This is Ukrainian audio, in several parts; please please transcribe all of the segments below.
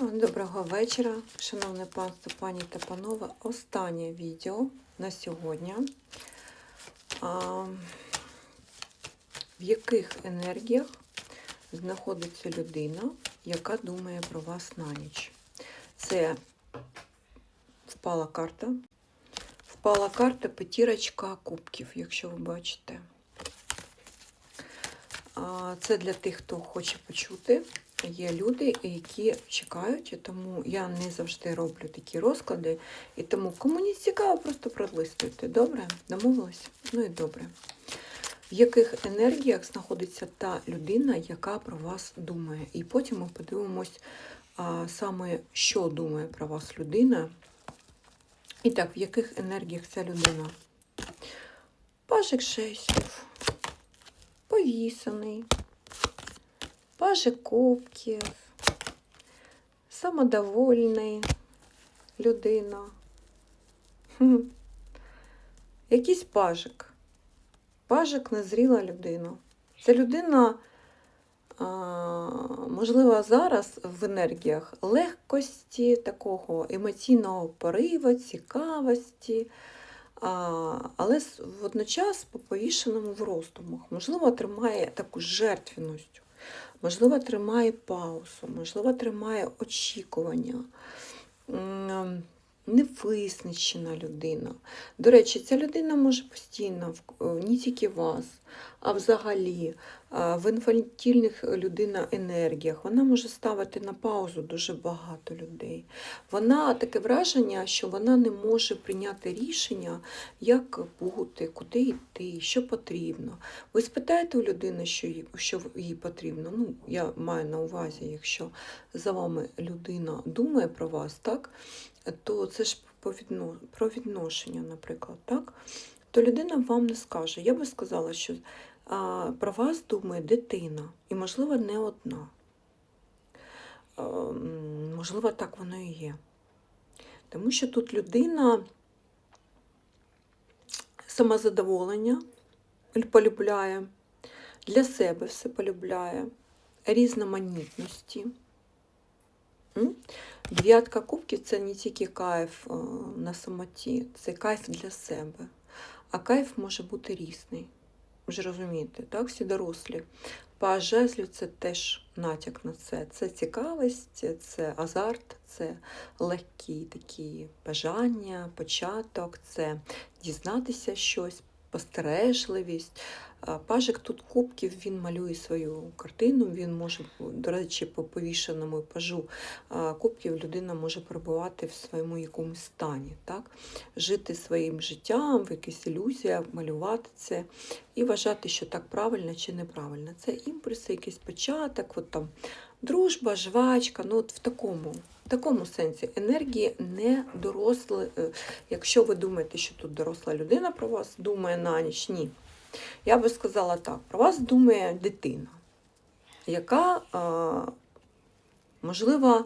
Доброго вечора, шановне панство, пані та панове. Останнє відео на сьогодні. В яких енергіях знаходиться людина, яка думає про вас на ніч? Це впала карта. Впала карта п'ятірочка кубків, якщо ви бачите. Це для тих, хто хоче почути. Є люди, які чекають, тому я не завжди роблю такі розклади. І тому, кому цікаво, просто пролистуйте. Добре? Домовились? Ну і добре. В яких енергіях знаходиться та людина, яка про вас думає? І потім ми подивимось а, саме, що думає про вас людина. І так, в яких енергіях ця людина? Пажик шестів, повісаний. Пажик кубків, самодовольний людина. Якийсь пажик. Пажик незріла людина. Це людина, можливо, зараз в енергіях легкості, такого емоційного пориву, цікавості, але водночас по повішеному в роздумах. Можливо, тримає таку жертвеність. Можливо, тримає паузу, можливо, тримає очікування. М, людина. До речі, ця людина може постійно не тільки вас, а взагалі в інфантільних людина енергіях. Вона може ставити на паузу дуже багато людей. Вона таке враження, що вона не може прийняти рішення, як бути, куди йти, що потрібно. Ви спитаєте у людини, що їй, що їй потрібно. Ну, я маю на увазі, якщо за вами людина думає про вас, так, то це ж про відношення, наприклад, так, то людина вам не скаже. Я би сказала, що а, про вас думає дитина, і, можливо, не одна. А, можливо, так воно і є. Тому що тут людина самозадоволення полюбляє, для себе все полюбляє, різноманітності. Дев'ятка кубків це не тільки кайф е, на самоті, це кайф для себе. А кайф може бути різний. Ж розумієте, так? Всі дорослі. Паж жезлів це теж натяк на це. Це цікавість, це азарт, це легкі такі бажання, початок, це дізнатися щось, спостережливість. Пажик тут кубків, він малює свою картину, він може, до речі, по повішеному пажу кубків людина може перебувати в своєму якомусь стані, так? жити своїм життям, в якихось ілюзіях, малювати це і вважати, що так правильно чи неправильно. Це імпульси, якийсь початок, от там дружба, жвачка, ну от в такому. В такому сенсі енергії не доросли. е, Якщо ви думаєте, що тут доросла людина про вас думає на ніч, ні. Я би сказала так: про вас думає дитина, яка, можливо,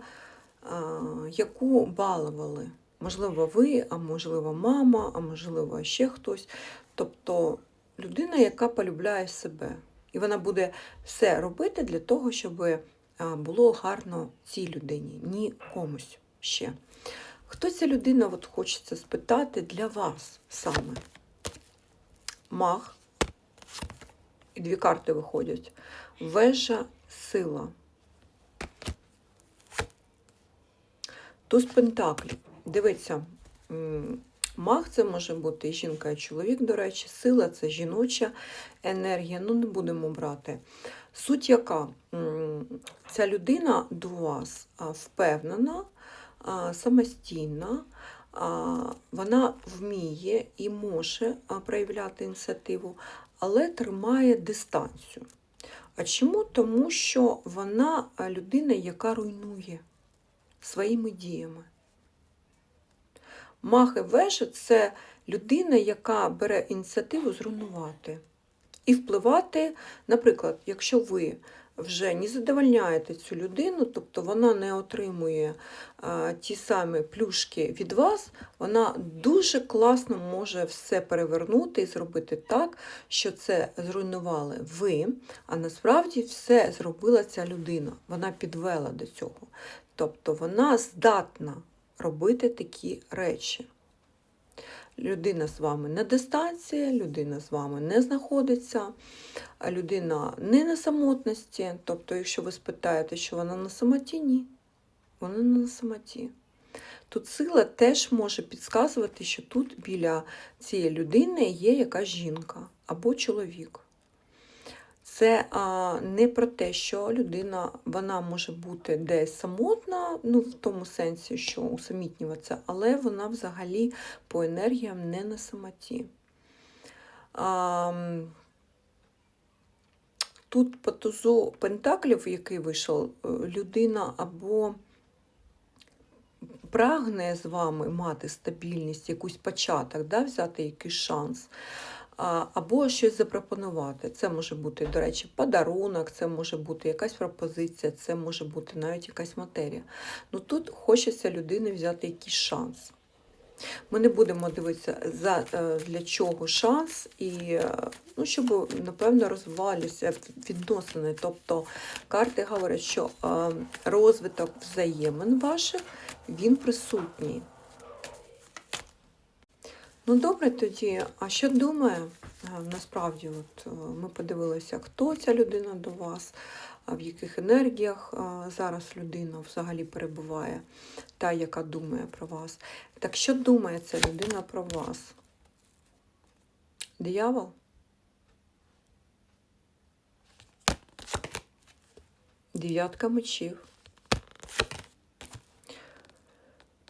яку балували. Можливо, ви, а можливо, мама, а можливо, ще хтось. Тобто людина, яка полюбляє себе. І вона буде все робити для того, щоб було гарно цій людині, ні комусь ще. Хто ця людина, от хочеться спитати для вас саме? Мах. І дві карти виходять. Вежа сила. Туз Пентаклів. Дивіться, маг це може бути жінка, і чоловік, до речі. Сила це жіноча енергія. Ну, не будемо брати. Суть яка? Ця людина до вас впевнена, самостійна, вона вміє і може проявляти ініціативу, але тримає дистанцію. А чому? Тому що вона людина, яка руйнує своїми діями. Мах і вежа це людина, яка бере ініціативу зруйнувати і впливати, наприклад, якщо ви вже не задовольняєте цю людину, тобто вона не отримує а, ті самі плюшки від вас, вона дуже класно може все перевернути і зробити так, що це зруйнували ви, а насправді все зробила ця людина. Вона підвела до цього. Тобто вона здатна робити такі речі. Людина з вами на дистанції, людина з вами не знаходиться, людина не на самотності. Тобто, якщо ви спитаєте, що вона на самоті, ні. Вона не на самоті. Тут сила теж може підказувати, що тут біля цієї людини є якась жінка або чоловік. Це а, не про те, що людина вона може бути десь самотна, ну в тому сенсі, що усамітнюватися, але вона взагалі по енергіям не на самоті. А, тут по тузу Пентаклів, який вийшов, е, людина або прагне з вами мати стабільність, якийсь початок, да, взяти якийсь шанс. Або щось запропонувати. Це може бути, до речі, подарунок, це може бути якась пропозиція, це може бути навіть якась матерія. Ну тут хочеться людини взяти якийсь шанс. Ми не будемо дивитися, за, е, для чого шанс, і е, ну, щоб, напевно, розвивалися відносини. Тобто карти говорять, що е, розвиток взаємин ваших він присутній. Ну добре тоді, а що думає е, насправді? От е, ми подивилися, хто ця людина до вас, в яких енергіях е, зараз людина взагалі перебуває, та, яка думає про вас. Так що думає ця людина про вас? Диявол? Дев'ятка мечів.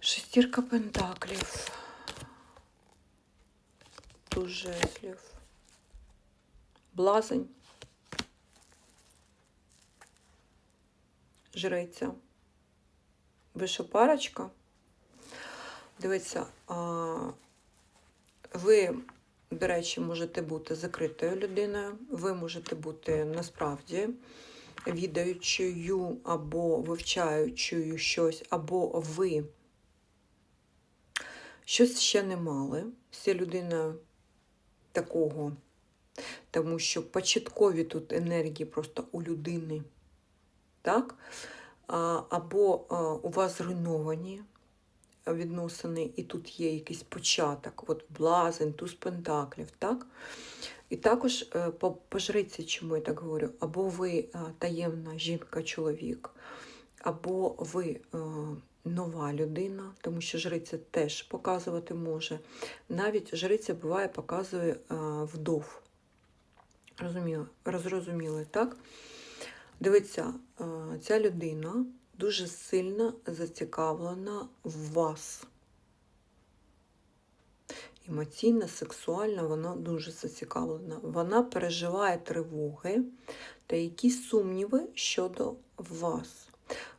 Шестірка пентаклів. Туз жезлів. Блазень. Жриця. Ви що, парочка? Дивіться, ви, до речі, можете бути закритою людиною, ви можете бути насправді відаючою або вивчаючою щось, або ви щось ще не мали з цією людиною такого, тому що початкові тут енергії просто у людини, так? Або у вас зруйновані відносини, і тут є якийсь початок, от блазень, туз пентаклів, так? І також е, по, чому я так говорю, або ви таємна жінка-чоловік, або ви а, нова людина, тому що жриця теж показувати може. Навіть жриця буває, показує вдов. Розуміли, розрозуміли, так? Дивіться, ця людина дуже сильно зацікавлена в вас. Емоційно, сексуально вона дуже зацікавлена. Вона переживає тривоги та якісь сумніви щодо вас.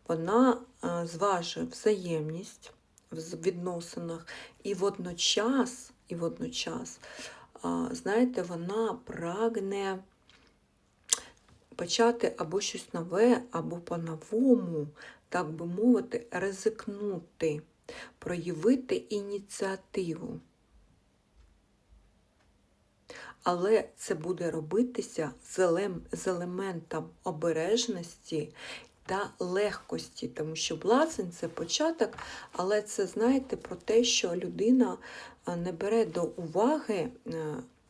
Вона зважує взаємність в відносинах і водночас, і водночас, знаєте, вона прагне почати або щось нове, або по-новому, так би мовити, ризикнути, проявити ініціативу. Але це буде робитися з елементом обережності та легкості, тому що блазень це початок, але це, знаєте, про те, що людина не бере до уваги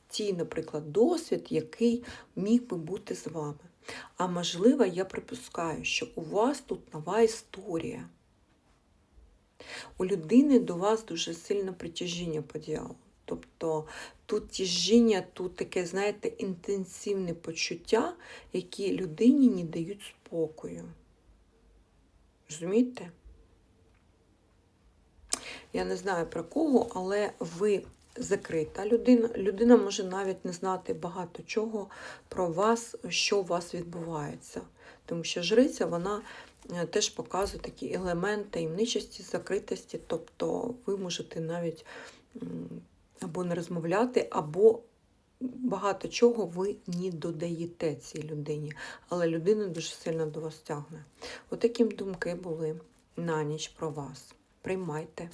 ті, наприклад, досвід, який міг би бути з вами. А можливо, я припускаю, що у вас тут нова історія. У людини до вас дуже сильне притяжіння по. Тобто тут тяжіння, тут таке, знаєте, інтенсивне почуття, які людині не дають спокою. Розумієте? Я не знаю про кого, але ви закрита людина. Людина може навіть не знати багато чого про вас, що у вас відбувається. Тому що жриця, вона е, теж показує такі елементи таємничості, закритості, тобто ви можете навіть або не розмовляти, або багато чого ви не додаєте цій людині, але людина дуже сильно до вас тягне. Отакі думки були на ніч про вас. Приймайте.